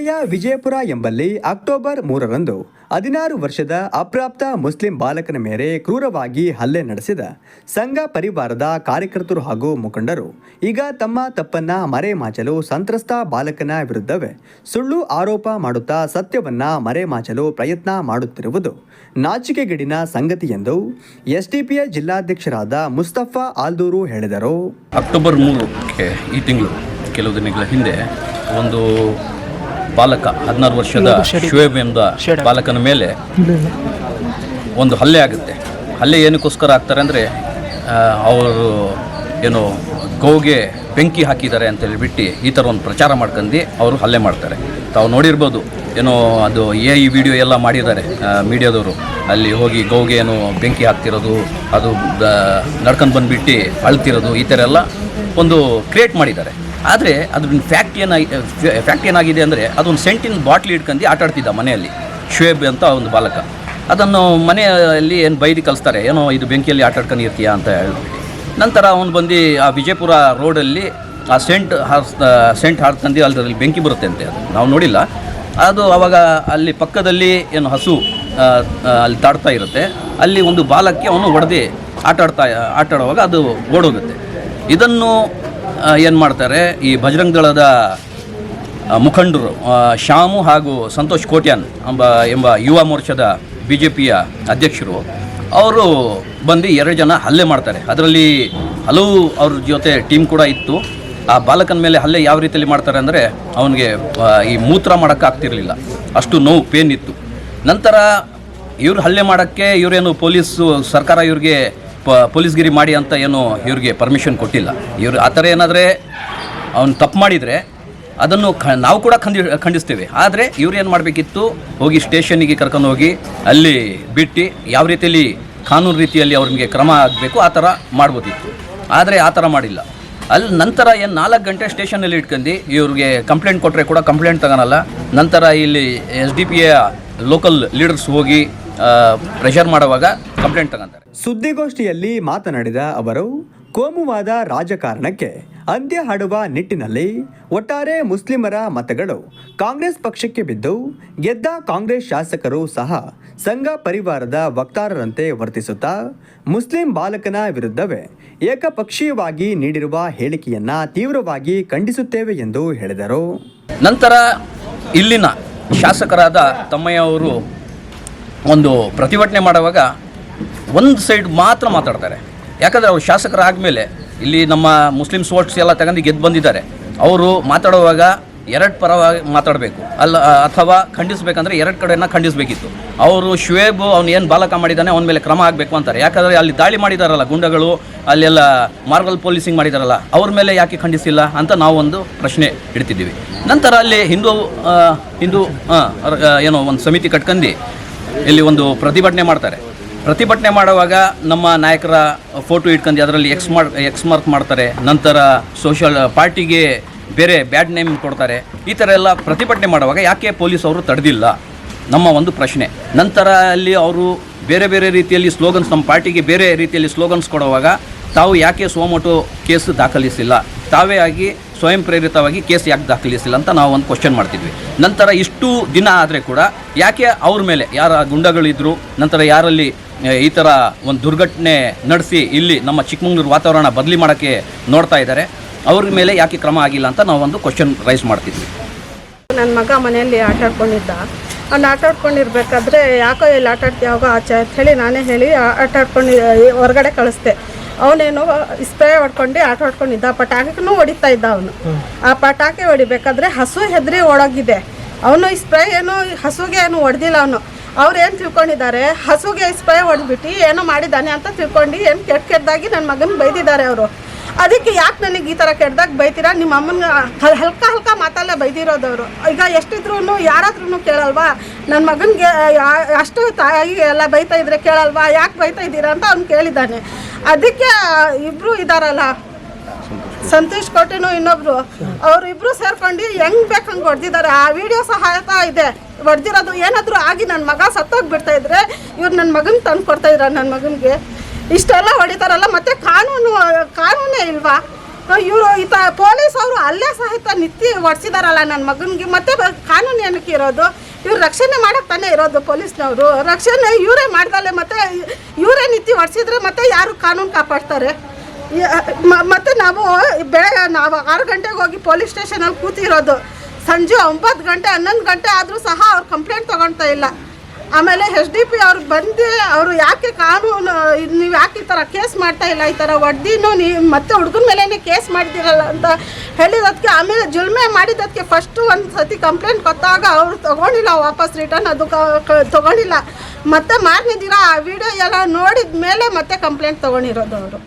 ಜಿಲ್ಲೆಯ ವಿಜಯಪುರ ಎಂಬಲ್ಲಿ ಅಕ್ಟೋಬರ್ ಮೂರರಂದು ಹದಿನಾರು ವರ್ಷದ ಅಪ್ರಾಪ್ತ ಮುಸ್ಲಿಂ ಬಾಲಕನ ಮೇಲೆ ಕ್ರೂರವಾಗಿ ಹಲ್ಲೆ ನಡೆಸಿದ ಸಂಘ ಪರಿವಾರದ ಕಾರ್ಯಕರ್ತರು ಹಾಗೂ ಮುಖಂಡರು. ಈಗ ತಮ್ಮ ತಪ್ಪನ್ನ ಮರೆಮಾಚಲು ಸಂತ್ರಸ್ತ ಬಾಲಕನ ವಿರುದ್ಧವೇ ಸುಳ್ಳು ಆರೋಪ ಮಾಡುತ್ತಾ ಸತ್ಯವನ್ನ ಮರೆಮಾಚಲು ಪ್ರಯತ್ನ ಮಾಡುತ್ತಿರುವುದು ನಾಚಿಕೆಗೇಡಿನ ಸಂಗತಿ ಎಂದು ಎಸ್ಡಿಪಿಐ ಜಿಲ್ಲಾಧ್ಯಕ್ಷರಾದ ಮುಸ್ತಫಾ ಆಲ್ದೂರು ಹೇಳಿದರು. ಅಕ್ಟೋಬರ್ ಮೂರಕ್ಕೆ ಈ ತಿಂಗಳು, ಕೆಲವು ದಿನಗಳ ಹಿಂದೆ ಒಂದು ಬಾಲಕ ಹದಿನಾರು ವರ್ಷದ ಶುಯೇಬ್ ಎಂಬ ಬಾಲಕನ ಮೇಲೆ ಒಂದು ಹಲ್ಲೆ ಆಗುತ್ತೆ. ಹಲ್ಲೆ ಏನಕ್ಕೋಸ್ಕರ ಆಗ್ತಾರೆ ಅಂದರೆ ಅವರು ಏನು ಗೋಗೆ ಬೆಂಕಿ ಹಾಕಿದ್ದಾರೆ ಅಂತ ಹೇಳಿಬಿಟ್ಟು ಈ ಥರ ಒಂದು ಪ್ರಚಾರ ಮಾಡ್ಕೊಂಡು ಅವರು ಹಲ್ಲೆ ಮಾಡ್ತಾರೆ. ತಾವು ನೋಡಿರ್ಬೋದು ಏನೋ ಅದು ಎ ಈ ವಿಡಿಯೋ ಎಲ್ಲ ಮಾಡಿದ್ದಾರೆ ಮೀಡಿಯಾದವರು. ಅಲ್ಲಿ ಹೋಗಿ ಗೋಗೆ ಏನು ಬೆಂಕಿ ಹಾಕ್ತಿರೋದು ಅದು ನಡ್ಕೊಂಡು ಬಂದುಬಿಟ್ಟು ಅಳ್ತಿರೋದು ಈ ಥರ ಎಲ್ಲ ಒಂದು ಕ್ರಿಯೇಟ್ ಮಾಡಿದ್ದಾರೆ. ಆದರೆ ಅದ್ರ ಫ್ಯಾಕ್ಟ್ ಏನಾಗಿ ಫ್ಯಾಕ್ಟ್ ಏನಾಗಿದೆ ಅಂದರೆ ಅದೊಂದು ಸೆಂಟಿನ ಬಾಟ್ಲಿ ಇಟ್ಕೊಂಡು ಆಟಾಡ್ತಿದ್ದ ಮನೆಯಲ್ಲಿ ಶುಯೇಬ್ ಅಂತ ಒಂದು ಬಾಲಕ. ಅದನ್ನು ಮನೆಯಲ್ಲಿ ಏನು ಬೈದು ಕಲಿಸ್ತಾರೆ, ಏನೋ ಇದು ಬೆಂಕಿಯಲ್ಲಿ ಆಟ ಆಡ್ಕೊಂಡು ಇರ್ತೀಯಾ ಅಂತ ಹೇಳ್ಬಿಟ್ಟು ನಂತರ ಅವನು ಬಂದು ಆ ವಿಜಯಪುರ ರೋಡಲ್ಲಿ ಆ ಸೆಂಟ್ ಹಾರ್ಸ್ ಸೆಂಟ್ ಹಾರ್ಸ್ಕೊಂಡು ಅಲ್ಲಿ ಬೆಂಕಿ ಬರುತ್ತೆ ಅಂತೆ ಅದು. ನಾವು ನೋಡಿಲ್ಲ. ಅದು ಅವಾಗ ಅಲ್ಲಿ ಪಕ್ಕದಲ್ಲಿ ಏನು ಹಸು ಅಲ್ಲಿ ತಾಡ್ತಾ ಇರುತ್ತೆ. ಅಲ್ಲಿ ಒಂದು ಬಾಲಕ್ಕೆ ಅವನು ಹೊಡೆದು ಆಟಾಡ್ತಾ ಆಟಾಡುವಾಗ ಅದು ಓಡೋಗುತ್ತೆ. ಇದನ್ನು ಏನು ಮಾಡ್ತಾರೆ, ಈ ಬಜರಂಗ್ ದಳದ ಮುಖಂಡರು ಶ್ಯಾಮು ಹಾಗೂ ಸಂತೋಷ್ ಕೋಟ್ಯಾನ್ ಎಂಬ ಎಂಬ ಯುವ ಮೋರ್ಚಾದ ಬಿ ಜೆ ಪಿಯ ಅಧ್ಯಕ್ಷರು, ಅವರು ಬಂದು ಎರಡು ಜನ ಹಲ್ಲೆ ಮಾಡ್ತಾರೆ. ಅದರಲ್ಲಿ ಹಲವು ಅವ್ರ ಜೊತೆ ಟೀಮ್ ಕೂಡ ಇತ್ತು. ಆ ಬಾಲಕನ ಮೇಲೆ ಹಲ್ಲೆ ಯಾವ ರೀತಿಯಲ್ಲಿ ಮಾಡ್ತಾರೆ ಅಂದರೆ, ಅವನಿಗೆ ಈ ಮೂತ್ರ ಮಾಡೋಕ್ಕಾಗ್ತಿರಲಿಲ್ಲ ಅಷ್ಟು ನೋವು, ಪೇನ್ ಇತ್ತು. ನಂತರ ಇವ್ರು ಹಲ್ಲೆ ಮಾಡೋಕ್ಕೆ ಇವರೇನು ಪೊಲೀಸು, ಸರ್ಕಾರ ಇವ್ರಿಗೆ ಪ, ಪೊಲೀಸ್ಗಿರಿ ಮಾಡಿ ಅಂತ ಏನು ಇವ್ರಿಗೆ ಪರ್ಮಿಷನ್ ಕೊಟ್ಟಿಲ್ಲ. ಇವ್ರು ಆ ಥರ ಏನಾದರೆ ಅವ್ನು ತಪ್ಪು ಮಾಡಿದರೆ ಅದನ್ನು ಖ, ನಾವು ಕೂಡ ಖಂಡಿ, ಖಂಡಿಸ್ತೇವೆ. ಆದರೆ ಇವ್ರು ಏನು ಮಾಡಬೇಕಿತ್ತು? ಹೋಗಿ ಸ್ಟೇಷನ್ನಿಗೆ ಕರ್ಕೊಂಡು ಹೋಗಿ ಅಲ್ಲಿ ಬಿಟ್ಟು ಯಾವ ರೀತಿಯಲ್ಲಿ ಕಾನೂನು ರೀತಿಯಲ್ಲಿ ಅವ್ರಿಗೆ ಕ್ರಮ ಆಗಬೇಕು, ಆ ಥರ ಮಾಡ್ಬೋದಿತ್ತು. ಆದರೆ ಆ ಥರ ಮಾಡಿಲ್ಲ. ಅಲ್ಲಿ ನಂತರ ಏನು ನಾಲ್ಕು ಗಂಟೆ ಸ್ಟೇಷನಲ್ಲಿ ಇಟ್ಕೊಂಡು ಇವ್ರಿಗೆ ಕಂಪ್ಲೇಂಟ್ ಕೊಟ್ಟರೆ ಕೂಡ ಕಂಪ್ಲೇಂಟ್ ತಗೋಳಲ್ಲ. ನಂತರ ಇಲ್ಲಿ S D P A local leaders ಹೋಗಿ ಪ್ರೆಷರ್ ಮಾಡುವಾಗ ಕಂಪ್ಲೇಂಟ್ ತಗೊಂತಾರೆ. ಸುದ್ದಿಗೋಷ್ಠಿಯಲ್ಲಿ ಮಾತನಾಡಿದ ಅವರು, ಕೋಮುವಾದ ರಾಜಕಾರಣಕ್ಕೆ ಅಂತ್ಯ ಹಾಡುವ ನಿಟ್ಟಿನಲ್ಲಿ ಒಟ್ಟಾರೆ ಮುಸ್ಲಿಮರ ಮತಗಳು ಕಾಂಗ್ರೆಸ್ ಪಕ್ಷಕ್ಕೆ ಬಿದ್ದು, ಗೆದ್ದ ಕಾಂಗ್ರೆಸ್ ಶಾಸಕರು ಸಹ ಸಂಘ ಪರಿವಾರದ ವಕ್ತಾರರಂತೆ ವರ್ತಿಸುತ್ತಾ, ಮುಸ್ಲಿಂ ಬಾಲಕನ ವಿರುದ್ಧವೇ ಏಕಪಕ್ಷೀಯವಾಗಿ ನೀಡಿರುವ ಹೇಳಿಕೆಯನ್ನ ತೀವ್ರವಾಗಿ ಖಂಡಿಸುತ್ತೇವೆ ಎಂದು ಹೇಳಿದರು. ನಂತರ ಇಲ್ಲಿನ ಶಾಸಕರಾದ ತಮ್ಮಯ್ಯ ಅವರು ಒಂದು ಪ್ರತಿಭಟನೆ ಮಾಡುವಾಗ ಒಂದು ಸೈಡ್ ಮಾತ್ರ ಮಾತಾಡ್ತಾರೆ. ಯಾಕಂದರೆ ಅವರು ಶಾಸಕರಾದಮೇಲೆ ಇಲ್ಲಿ ನಮ್ಮ ಮುಸ್ಲಿಮ್ ಸ್ಪೋರ್ಟ್ಸ್ ಎಲ್ಲ ತಗೊಂಡು ಗೆದ್ದು ಬಂದಿದ್ದಾರೆ. ಅವರು ಮಾತಾಡುವಾಗ ಎರಡು ಪರವಾಗಿ ಮಾತಾಡಬೇಕು. ಅಲ್ಲ, ಅಥವಾ ಖಂಡಿಸಬೇಕಂದ್ರೆ ಎರಡು ಕಡೆಯನ್ನು ಖಂಡಿಸಬೇಕಿತ್ತು. ಅವರು ಶುವೇಬ್ ಅವ್ನು ಏನು ಬಾಲಕ ಮಾಡಿದ್ದಾನೆ ಅವನ ಮೇಲೆ ಕ್ರಮ ಆಗಬೇಕು ಅಂತಾರೆ. ಯಾಕಂದರೆ ಅಲ್ಲಿ ದಾಳಿ ಮಾಡಿದಾರಲ್ಲ ಗುಂಡಗಳು, ಅಲ್ಲೆಲ್ಲ ಮಾರ್ಗಲ್ ಪೊಲೀಸಿಂಗ್ ಮಾಡಿದಾರಲ್ಲ, ಅವ್ರ ಮೇಲೆ ಯಾಕೆ ಖಂಡಿಸಿಲ್ಲ ಅಂತ ನಾವು ಒಂದು ಪ್ರಶ್ನೆ ಇಡ್ತಿದ್ದೀವಿ. ನಂತರ ಅಲ್ಲಿ ಹಿಂದೂ ಹಿಂದೂ ಏನೋ ಒಂದು ಸಮಿತಿ ಕಟ್ಕೊಂಡು ಇಲ್ಲಿ ಒಂದು ಪ್ರತಿಭಟನೆ ಮಾಡ್ತಾರೆ. ಪ್ರತಿಭಟನೆ ಮಾಡುವಾಗ ನಮ್ಮ ನಾಯಕರ ಫೋಟೋ ಇಟ್ಕೊಂಡು ಅದರಲ್ಲಿ ಎಕ್ಸ್ ಮಾರ್ಕ್ ಎಕ್ಸ್ ಮಾರ್ಕ್ ಮಾಡ್ತಾರೆ. ನಂತರ ಸೋಷಿಯಲ್ ಪಾರ್ಟಿಗೆ ಬೇರೆ ಬ್ಯಾಡ್ ನೇಮ್ ಕೊಡ್ತಾರೆ. ಈ ಥರ ಎಲ್ಲ ಪ್ರತಿಭಟನೆ ಮಾಡುವಾಗ ಯಾಕೆ ಪೊಲೀಸ್ ಅವರು ತಡೆದಿಲ್ಲ? ನಮ್ಮ ಒಂದು ಪ್ರಶ್ನೆ. ನಂತರ ಅಲ್ಲಿ ಅವರು ಬೇರೆ ಬೇರೆ ರೀತಿಯಲ್ಲಿ ಸ್ಲೋಗನ್ಸ್ ನಮ್ಮ ಪಾರ್ಟಿಗೆ ಬೇರೆ ರೀತಿಯಲ್ಲಿ ಸ್ಲೋಗನ್ಸ್ ಕೊಡುವಾಗ ತಾವು ಯಾಕೆ ಸೋಮೋಟೋ ಕೇಸ್ ದಾಖಲಿಸಿಲ್ಲ? ತಾವೇ ಆಗಿ ಸ್ವಯಂ ಪ್ರೇರಿತವಾಗಿ ಕೇಸ್ ಯಾಕೆ ದಾಖಲಿಸಿಲ್ಲ ಅಂತ ನಾವು ಒಂದು ಕ್ವಶನ್ ಮಾಡ್ತಿದ್ವಿ. ನಂತರ ಇಷ್ಟು ದಿನ ಆದರೆ ಕೂಡ ಯಾಕೆ ಅವ್ರ ಮೇಲೆ, ಯಾರ ಗುಂಡಗಳಿದ್ದರು ನಂತರ ಯಾರಲ್ಲಿ ಈ ಥರ ಒಂದು ದುರ್ಘಟನೆ ನಡೆಸಿ ಇಲ್ಲಿ ನಮ್ಮ ಚಿಕ್ಕಮಂಗ್ಳೂರು ವಾತಾವರಣ ಬದಲಿ ಮಾಡೋಕ್ಕೆ ನೋಡ್ತಾ ಇದ್ದಾರೆ. ಅವ್ರ ಮೇಲೆ ಯಾಕೆ ಕ್ರಮ ಆಗಿಲ್ಲ ಅಂತ ನಾವು ಒಂದು ಕ್ವಶನ್ ರೈಸ್ ಮಾಡ್ತಿದ್ವಿ. ನನ್ನ ಮಗ ಮನೆಯಲ್ಲಿ ಆಟ ಆಡ್ಕೊಂಡಿದ್ದ. ಅವ್ನು ಆಟ ಆಡ್ಕೊಂಡಿರ್ಬೇಕಾದ್ರೆ ಯಾಕೋ ಇಲ್ಲಿ ಆಟ ಯಾವಾಗ ಆಚೆ ಅಂತ ಹೇಳಿ ನಾನೇ ಹೇಳಿ ಆಟ ಆಡ್ಕೊಂಡು ಹೊರಗಡೆ ಕಳಿಸ್ದೆ. ಅವನೇನೋ ಸ್ಪ್ರೇ ಹೊಡ್ಕೊಂಡು ಆಟ ಆಡ್ಕೊಂಡಿದ್ದ. ಪಟಾಕಿನೂ ಹೊಡಿತಾ ಇದ್ದ ಅವನು. ಆ ಪಟಾಕಿ ಹೊಡಿಬೇಕಾದ್ರೆ ಹಸು ಹೆದರಿ ಒಳಗಿದೆ ಅವನು ಸ್ಪ್ರೇ ಏನು, ಹಸುಗೆ ಏನು ಹೊಡೆದಿಲ್ಲ ಅವನು. ಅವ್ರು ಏನು ತಿಳ್ಕೊಂಡಿದ್ದಾರೆ? ಹಸುಗೆ ಸ್ಪ್ರೇ ಹೊಡೆದ್ಬಿಟ್ಟು ಏನೋ ಮಾಡಿದ್ದಾನೆ ಅಂತ ತಿಳ್ಕೊಂಡು ಏನು ಕೆಟ್ಟ ಕೆಟ್ಟದಾಗಿ ನನ್ನ ಮಗನ ಬೈದಿದ್ದಾರೆ ಅವರು. ಅದಕ್ಕೆ ಯಾಕೆ ನನಗೆ ಈ ಥರ ಕೆಟ್ಟದಾಗ ಬೈತೀರಾ? ನಿಮ್ಮ ಅಮ್ಮನ ಹಲ್- ಹಲ್ಕ ಹಲ್ಕ ಮಾತಲ್ಲೇ ಬೈದಿರೋದವರು ಈಗ ಎಷ್ಟಿದ್ರು ಯಾರಾದ್ರೂ ಕೇಳಲ್ವಾ? ನನ್ನ ಮಗನಿಗೆ ಅಷ್ಟು ತಾಯಿ ಎಲ್ಲ ಬೈತಾ ಇದ್ರೆ ಕೇಳಲ್ವಾ? ಯಾಕೆ ಬೈತಾ ಇದ್ದೀರಾ ಅಂತ ಅವ್ನು ಕೇಳಿದ್ದಾನೆ. ಅದಕ್ಕೆ ಇಬ್ಬರು ಇದಾರಲ್ಲ. ಸಂತೋಷ್ ಕೋಟೆನು ಇನ್ನೊಬ್ರು. ಅವ್ರಿಬ್ರು ಸೇರ್ಕೊಂಡು ಹೆಂಗ್ ಬೇಕು ಹಂಗೆ ಹೊಡೆದಿದ್ದಾರೆ ಆ ವಿಡಿಯೋ ಸಹಾಯತ ಇದೆ. ಹೊಡೆದಿರೋದು ಏನಾದರೂ ಆಗಿ ನನ್ನ ಮಗ ಸತ್ತೋಗ್ಬಿಡ್ತಾ ಇದ್ರೆ ಇವ್ರು ನನ್ನ ಮಗನ ತಂದು ಕೊಡ್ತಾ ಇದ್ರ ನನ್ನ ಮಗನಿಗೆ? ಇಷ್ಟೆಲ್ಲ ಹೊಡಿತಾರಲ್ಲ, ಮತ್ತೆ ಕಾನೂನು, ಕಾನೂನೇ ಇಲ್ವಾ? ಇವರು ಈತ ಪೊಲೀಸ್ ಅವರು ಅಲ್ಲೇ ಸಹಿತ ನಿತ್ಯ ಹೊಡ್ಸಿದಾರಲ್ಲ ನನ್ನ ಮಗನಿಗೆ, ಮತ್ತೆ ಕಾನೂನು ಏನಕ್ಕೆ ಇರೋದು? ಇವ್ರು ರಕ್ಷಣೆ ಮಾಡಕ್ಕೆ ತಾನೇ ಇರೋದು ಪೊಲೀಸ್ನವರು. ರಕ್ಷಣೆ ಇವರೇ ಮಾಡ್ದಲ್ಲೇ ಮತ್ತೆ ಇವರೇ ನಿತ್ಯ ಹೊಡ್ಸಿದ್ರೆ ಮತ್ತೆ ಯಾರು ಕಾನೂನು ಕಾಪಾಡ್ತಾರೆ? ಮತ್ತೆ ನಾವು ಬೆಳಗ್ಗೆ ನಾವು ಆರು ಗಂಟೆಗೆ ಹೋಗಿ ಪೊಲೀಸ್ ಸ್ಟೇಷನಲ್ಲಿ ಕೂತಿರೋದು. ಸಂಜೆ ಒಂಬತ್ತು ಗಂಟೆ, ಹನ್ನೊಂದು ಗಂಟೆ ಆದರೂ ಸಹ ಅವ್ರು ಕಂಪ್ಲೇಂಟ್ ತೊಗೊಳ್ತಾ ಇಲ್ಲ. ಆಮೇಲೆ ಎಚ್ ಡಿ ಪಿ ಅವ್ರು ಬಂದು, ಅವರು ಯಾಕೆ ಕಾನೂನು, ನೀವು ಯಾಕೆ ಈ ಥರ ಕೇಸ್ ಮಾಡ್ತಾ ಇಲ್ಲ, ಈ ಥರ ಒಡ್ದಿನೂ ನೀವು ಮತ್ತೆ ಹುಡುಗನ ನೀವು ಕೇಸ್ ಮಾಡಿದಿರಲ್ಲ ಅಂತ ಹೇಳಿದ್ದಕ್ಕೆ ಆಮೇಲೆ ಜುಲ್ಮೆ ಮಾಡಿದ್ದಕ್ಕೆ ಫಸ್ಟು ಒಂದು ಸತಿ ಕಂಪ್ಲೇಂಟ್ ಕೊಟ್ಟಾಗ ಅವರು ತೊಗೊಂಡಿಲ್ಲ, ವಾಪಸ್ ರಿಟರ್ನ್ ಅದು ತೊಗೊಂಡಿಲ್ಲ. ಮತ್ತೆ ಮಾರನೇ ದಿನ ಆ ವಿಡಿಯೋ ಎಲ್ಲ ನೋಡಿದ ಮೇಲೆ ಮತ್ತೆ ಕಂಪ್ಲೇಂಟ್ ತೊಗೊಂಡಿರೋದು ಅವರು.